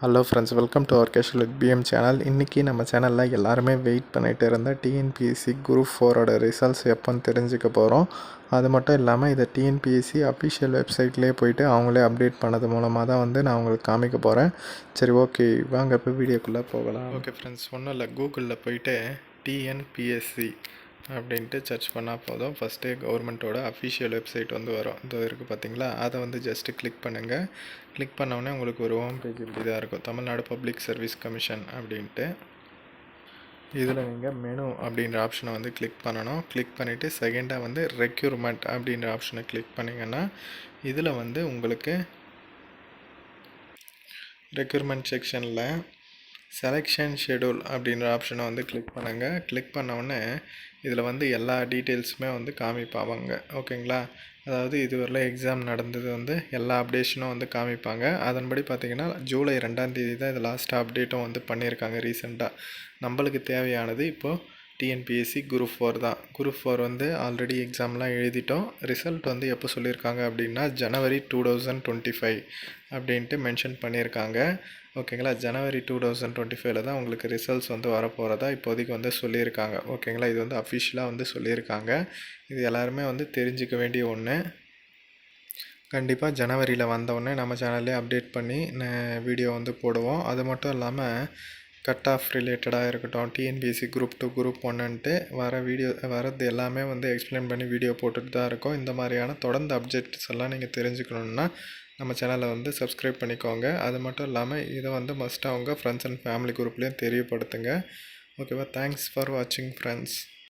Hello friends welcome to our casual with PM channel இன்றைக்கி நம்ம சேனலில் எல்லாருமே வெயிட் பண்ணிகிட்டு இருந்த டிஎன்பிஎஸ்சி குரூப் ஃபோரோட ரிசல்ட்ஸ் எப்போன்னு தெரிஞ்சுக்க போகிறோம் அது மட்டும் இல்லாமல் இதை டிஎன்பிஎஸ்சி அஃபிஷியல் வெப்சைட்லேயே போயிட்டு அவங்களே அப்டேட் பண்ணது மூலமாக தான் வந்து நான் உங்களுக்கு காமிக்க போகிறேன் சரி ஓகே வாங்க இப்போ வீடியோக்குள்ளே போகலாம். ஓகே ஃப்ரெண்ட்ஸ் ஒன்றும் இல்லை கூகுளில் போயிட்டு டிஎன்பிஎஸ்சி அப்படின்ட்டு சர்ச் பண்ணால் போதும். ஃபஸ்ட்டு கவர்மெண்ட்டோட அஃபிஷியல் வெப்சைட் வந்து வரும். இது இருக்குது பார்த்தீங்களா அதை வந்து ஜஸ்ட்டு கிளிக் பண்ணுங்கள் கிளிக் பண்ணோடனே உங்களுக்கு ஒரு ஹோம் பேஜ் இப்படி தான் இருக்கும். தமிழ்நாடு பப்ளிக் சர்வீஸ் கமிஷன் அப்படின்ட்டு. இதில் நீங்கள் மெனு அப்படின்ற ஆப்ஷனை வந்து கிளிக் பண்ணணும். கிளிக் பண்ணிவிட்டு செகண்டாக வந்து ரெக்யூர்மெண்ட் அப்படின்ற ஆப்ஷனை கிளிக் பண்ணிங்கன்னா இதில் வந்து உங்களுக்கு ரெக்யூர்மெண்ட் செக்ஷனில் செலெக்ஷன் ஷெடியூல் அப்படின்ற ஆப்ஷனை வந்து கிளிக் பண்ணுங்கள் கிளிக் பண்ணவுடனே இதில் வந்து எல்லா டீட்டெயில்ஸுமே வந்து காமிப்பாங்க. ஓகேங்களா? அதாவது இதுவரையில் எக்ஸாம் நடந்தது வந்து எல்லா அப்டேஷனும் வந்து காமிப்பாங்க. அதன்படி பார்த்திங்கன்னா ஜூலை ரெண்டாம் தேதி தான் இது லாஸ்ட் அப்டேட்டும் வந்து பண்ணியிருக்காங்க ரீசெண்டாக நம்மளுக்கு தேவையானது இப்போது டிஎன்பிஎஸ்சி குரூப் ஃபோர் தான். குரூப் ஃபோர் வந்து ஆல்ரெடி எக்ஸாம்லாம் எழுதிட்டோம். ரிசல்ட் வந்து எப்போ சொல்லியிருக்காங்க அப்படின்னா ஜனவரி டூ தௌசண்ட் டுவெண்ட்டி ஃபைவ் அப்படின்ட்டு மென்ஷன் பண்ணியிருக்காங்க. ஓகேங்களா ஜனவரி டூ தௌசண்ட் டுவெண்ட்டி ஃபைவ்ல தான் உங்களுக்கு ரிசல்ட்ஸ் வந்து வரப்போகிறதா இப்போதைக்கு வந்து சொல்லியிருக்காங்க. ஓகேங்களா இது வந்து அஃபிஷியலாக வந்து சொல்லியிருக்காங்க. இது எல்லாருமே வந்து தெரிஞ்சிக்க வேண்டிய ஒன்று கண்டிப்பாக ஜனவரியில் வந்தவுடனே நம்ம சேனல்லே அப்டேட் பண்ணி வீடியோ வந்து போடுவோம். அது மட்டும் இல்லாமல் கட் ஆஃப் ரிலேட்டடாக இருக்கட்டும் டிஎன்பிஎஸ்சி குரூப் டூ குரூப் ஒன்னுன்ட்டு வர வீடியோ வரது எல்லாமே வந்து எக்ஸ்பிளைன் பண்ணி வீடியோ போட்டுட்டு தான் இருக்கோம். இந்த மாதிரியான தொடர்ந்து அப்டேட்ஸ் எல்லாம் நீங்கள் தெரிஞ்சுக்கணுன்னா நம்ம சேனலை வந்து சப்ஸ்கிரைப் பண்ணிக்கோங்க. அது மட்டும் இல்லாமல் இதை வந்து மஸ்ட்டாக அவங்க ஃப்ரெண்ட்ஸ் அண்ட் ஃபேமிலி குரூப்லேயும் தெரியப்படுத்துங்க. ஓகேவா தேங்க்ஸ் ஃபார் வாட்சிங் ஃப்ரெண்ட்ஸ்